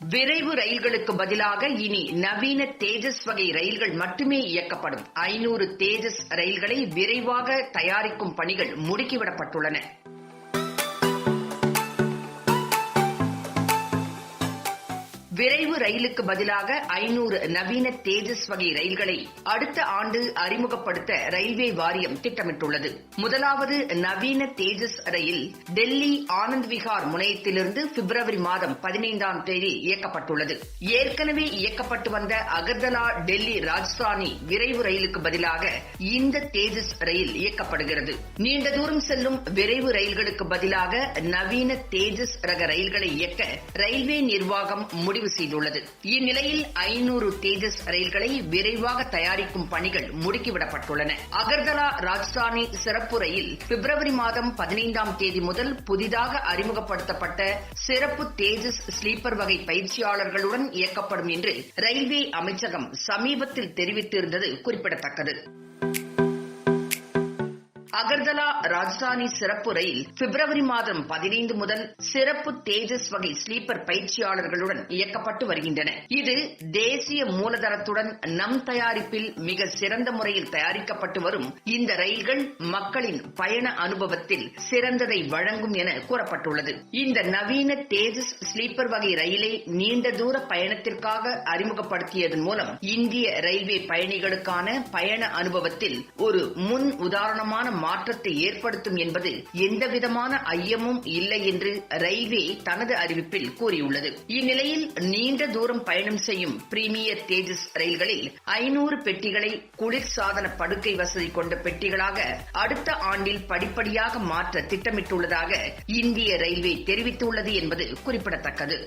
விரைவு ரயில்களுக்கு பதிலாக இனி நவீன தேஜஸ் வகை ரயில்கள் மட்டுமே இயக்கப்படும். ஐநூறு தேஜஸ் ரயில்களை விரைவாக தயாரிக்கும் பணிகள் முடுக்கிவிடப்பட்டுள்ளன. விரைவு ரயிலுக்கு பதிலாக ஐநூறு நவீன தேஜஸ் வகை ரயில்களை அடுத்த ஆண்டு அறிமுகப்படுத்த ரயில்வே வாரியம் திட்டமிட்டுள்ளது. முதலாவது நவீன தேஜஸ் ரயில் டெல்லி ஆனந்த் விஹார் முனையத்திலிருந்து பிப்ரவரி மாதம் பதினைந்தாம் தேதி இயக்கப்பட்டுள்ளது. ஏற்கனவே இயக்கப்பட்டு வந்த அகர்தலா டெல்லி ராஜஸ்தானி விரைவு ரயிலுக்கு பதிலாக இந்த தேஜஸ் ரயில் இயக்கப்படுகிறது. நீண்ட தூரம் செல்லும் விரைவு ரயில்களுக்கு பதிலாக நவீன தேஜஸ் ரக ரயில்களை இயக்க ரயில்வே நிர்வாகம் முடிவு செய்துள்ளது இந்நிலையில் ஐநூறு தேஜஸ் ரயில்களை விரைவாக தயாரிக்கும் பணிகள் முடுக்கிவிடப்பட்டுள்ளன. அகர்தலா ராஜ்தானி சிறப்பு ரயில் பிப்ரவரி மாதம் பதினைந்தாம் தேதி முதல் புதிதாக அறிமுகப்படுத்தப்பட்ட சிறப்பு தேஜஸ் ஸ்லீப்பர் வகை பயிற்சியாளர்களுடன் இயக்கப்படும் என்று ரயில்வே அமைச்சகம் சமீபத்தில் தெரிவித்திருந்தது குறிப்பிடத்தக்கது. அகர்தலா ராஜஸ்தானி சிறப்பு ரயில் பிப்ரவரி மாதம் பதினைந்து முதல் சிறப்பு தேஜஸ் வகை ஸ்லீப்பர் பயிற்சியாளர்களுடன் இயக்கப்பட்டு வருகின்றன. இது தேசிய மூலதனத்துடன் நம் தயாரிப்பில் மிக சிறந்த முறையில் தயாரிக்கப்பட்டு வரும் இந்த ரயில்கள் மக்களின் பயண அனுபவத்தில் சிறந்ததை வழங்கும் என கூறப்பட்டுள்ளது. இந்த நவீன தேஜஸ் ஸ்லீப்பர் வகை ரயிலை நீண்ட தூர பயணத்திற்காக அறிமுகப்படுத்தியதன் மூலம் இந்திய ரயில்வே பயணிகளுக்கான பயண அனுபவத்தில் ஒரு முன் உதாரணமான மாற்றத்தை ஏற்படுத்தும் என்பது எந்தவிதமான ஐயமும் இல்லை என்று ரயில்வே தனது அறிவிப்பில் கூறியுள்ளது. இந்நிலையில் நீண்ட தூரம் பயணம் செய்யும் பிரீமியர் தேஜஸ் ரயில்களில் ஐநூறு பெட்டிகளை குளிர்சாதன படுக்கை வசதி கொண்ட பெட்டிகளாக அடுத்த ஆண்டில் படிப்படியாக மாற்ற திட்டமிட்டுள்ளதாக இந்திய ரயில்வே தெரிவித்துள்ளது என்பது குறிப்பிடத்தக்கது.